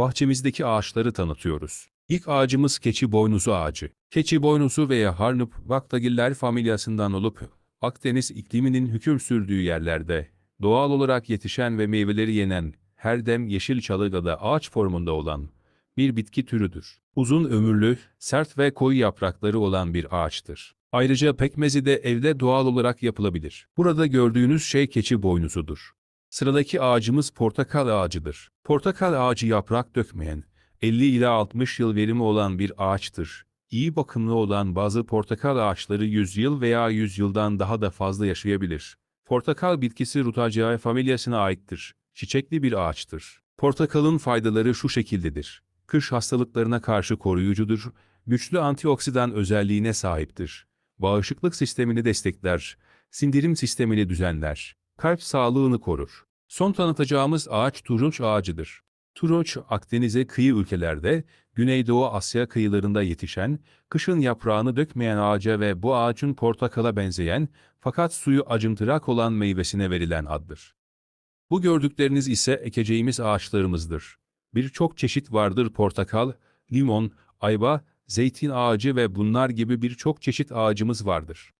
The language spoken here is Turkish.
Bahçemizdeki ağaçları tanıtıyoruz. İlk ağacımız keçi boynuzu ağacı. Keçi boynuzu veya Harnup Vaktagiller familyasından olup Akdeniz ikliminin hüküm sürdüğü yerlerde doğal olarak yetişen ve meyveleri yenen her dem yeşil çalıda ağaç formunda olan bir bitki türüdür. Uzun ömürlü, sert ve koyu yaprakları olan bir ağaçtır. Ayrıca pekmezi de evde doğal olarak yapılabilir. Burada gördüğünüz şey keçi boynuzudur. Sıradaki ağacımız portakal ağacıdır. Portakal ağacı yaprak dökmeyen, 50 ila 60 yıl verimi olan bir ağaçtır. İyi bakımlı olan bazı portakal ağaçları 100 yıl veya 100 yıldan daha da fazla yaşayabilir. Portakal bitkisi Rutaceae familyasına aittir. Çiçekli bir ağaçtır. Portakalın faydaları şu şekildedir. Kış hastalıklarına karşı koruyucudur, güçlü antioksidan özelliğine sahiptir. Bağışıklık sistemini destekler, sindirim sistemini düzenler, kalp sağlığını korur. Son tanıtacağımız ağaç turunç ağacıdır. Turunç, Akdeniz'e kıyı ülkelerde, Güneydoğu Asya kıyılarında yetişen, kışın yaprağını dökmeyen ağaca ve bu ağacın portakala benzeyen fakat suyu acımtırak olan meyvesine verilen addır. Bu gördükleriniz ise ekeceğimiz ağaçlarımızdır. Birçok çeşit vardır portakal, limon, ayva, zeytin ağacı ve bunlar gibi birçok çeşit ağacımız vardır.